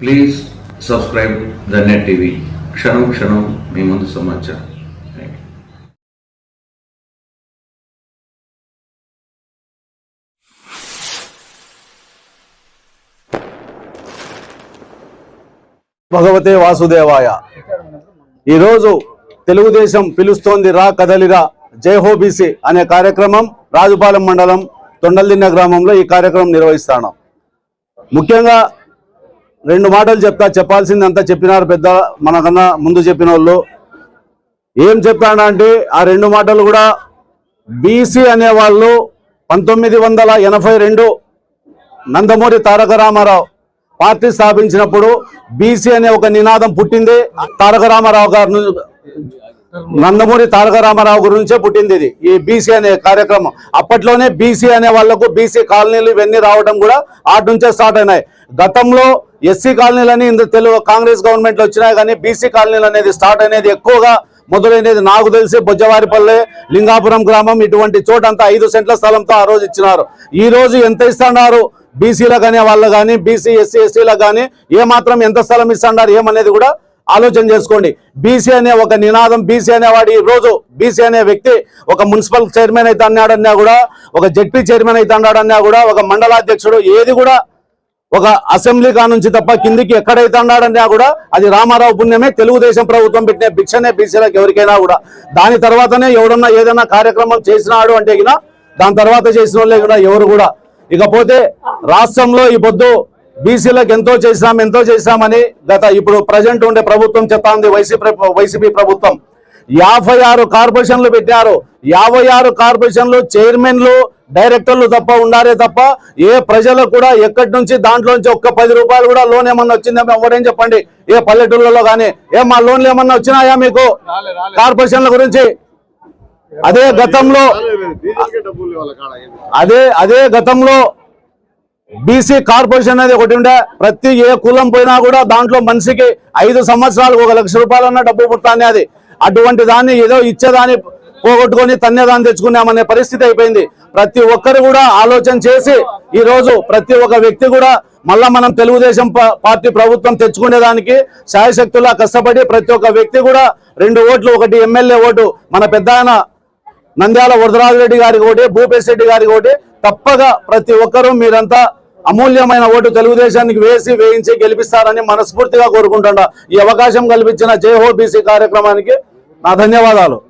Please subscribe the net TV క్షణం క్షణం మీ ముందు సమాచారం. భగవతే వాసుదేవాయ. ఈరోజు తెలుగుదేశం పిలుస్తోంది రా కదలిరా జై అనే కార్యక్రమం రాజుపాలెం మండలం తొండల్దిన్న గ్రామంలో ఈ కార్యక్రమం నిర్వహిస్తాను. ముఖ్యంగా రెండు మాటలు చెప్తా చెప్పాల్సిందంతా చెప్పినారు పెద్ద మనకన్నా ముందు చెప్పిన వాళ్ళు ఏం చెప్తానంటే ఆ రెండు మాటలు కూడా బీసీ అనేవాళ్ళు పంతొమ్మిది వందల ఎనభై రెండు నందమూరి తారక రామారావు పార్టీ స్థాపించినప్పుడు బీసీ అనే ఒక నినాదం పుట్టింది. తారక రామారావు గారు నందమూరి తారక రామారావు గురించే పుట్టింది ఇది. ఈ బీసీ అనే కార్యక్రమం. అప్పట్లోనే బీసీ అనే వాళ్ళకు బీసీ కాలనీలు ఇవన్నీ రావడం కూడా ఆటి నుంచే స్టార్ట్ అయినాయి. గతంలో ఎస్సీ కాలనీలని ఇంత తెలుగు కాంగ్రెస్ గవర్నమెంట్ వచ్చినాయి కానీ బీసీ కాలనీలు అనేది స్టార్ట్ అనేది ఎక్కువగా మొదలైనది నాకు తెలిసి బొజ్జవారిపల్లె లింగాపురం గ్రామం ఇటువంటి చోటంతా ఐదు సెంట్ల స్థలంతో ఆ రోజు ఇచ్చినారు. ఈ రోజు ఎంత ఇస్తున్నారు? బీసీలకు అనే వాళ్ళు కానీ బీసీ ఎస్సీ ఎస్టీలకు కానీ ఏ మాత్రం ఎంత స్థలం ఇస్తున్నారు ఏమనేది కూడా ఆలోచన చేసుకోండి. బీసీ అనే ఒక నినాదం బీసీ అనేవాడు ఈ రోజు బీసీ అనే వ్యక్తి ఒక మున్సిపల్ చైర్మన్ అయితే అన్నాడన్నా కూడా ఒక జడ్పీ చైర్మన్ అయితే అన్నాడన్నా కూడా ఒక మండలాధ్యక్షుడు ఏది కూడా ఒక అసెంబ్లీ కానుంచి తప్ప కిందికి ఎక్కడైతే అన్నాడన్నా కూడా అది రామారావు పుణ్యమే. తెలుగుదేశం ప్రభుత్వం పెట్టిన భిక్షనే బీసీలకు ఎవరికైనా కూడా. దాని తర్వాతనే ఎవడన్నా ఏదైనా కార్యక్రమం చేసినాడు అంటే గిన దాని తర్వాత చేసిన వాళ్ళే కూడా ఎవరు కూడా. ఇకపోతే రాష్ట్రంలో ఈ పొద్దు బీసీలకు ఎంతో చేసినాం ఎంతో చేసినామని గత ఇప్పుడు ప్రజెంట్ ఉండే ప్రభుత్వం చెప్తా ఉంది వైసీపీ వైసీపీ ప్రభుత్వం. యాభై ఆరు కార్పొరేషన్లు పెట్టారు. యాభై ఆరు కార్పొరేషన్లు చైర్మన్లు డైరెక్టర్లు తప్ప ఉండారే తప్ప ఏ ప్రజలకు కూడా ఎక్కడి నుంచి దాంట్లోంచి ఒక్క పది రూపాయలు కూడా లోన్ ఏమన్నా వచ్చిందేమో ఎవరేం చెప్పండి? ఏ పల్లెటూళ్ళలో కానీ ఏ మా లోన్లు ఏమన్నా వచ్చినాయా మీకు? కార్పొరేషన్ల గురించి? అదే గతంలో అదే అదే గతంలో బీసీ కార్పొరేషన్ అనేది ఒకటి ఉండే. ప్రతి ఏ కులం పోయినా కూడా దాంట్లో మనిషికి ఐదు సంవత్సరాలు ఒక లక్ష రూపాయలు అన్న డబ్బు పుట్టానే అది. అటువంటి దాన్ని ఏదో ఇచ్చేదాన్ని పోగొట్టుకొని తన్నేదాన్ని తెచ్చుకున్నామనే పరిస్థితి అయిపోయింది. ప్రతి ఒక్కరు కూడా ఆలోచన చేసి ఈ రోజు ప్రతి ఒక్క వ్యక్తి కూడా మళ్ళా మనం తెలుగుదేశం పార్టీ ప్రభుత్వం తెచ్చుకునేదానికి శాయశక్తులా కష్టపడి ప్రతి ఒక్క వ్యక్తి కూడా రెండు ఓట్లు ఒకటి ఎమ్మెల్యే ఓటు మన పెద్ద నంద్యాల వరదరాజరెడ్డి గారికి ఒకటి భూపేశ్ రెడ్డి గారికి ఒకటి తప్పగా ప్రతి ఒక్కరూ మీరంతా అమూల్యమైన ఓటు తెలుగుదేశానికి వేసి వేయించి గెలిపిస్తారని మనస్ఫూర్తిగా కోరుకుంటున్నా. ఈ అవకాశం కల్పించిన జై బీసీ కార్యక్రమానికి నా ధన్యవాదాలు.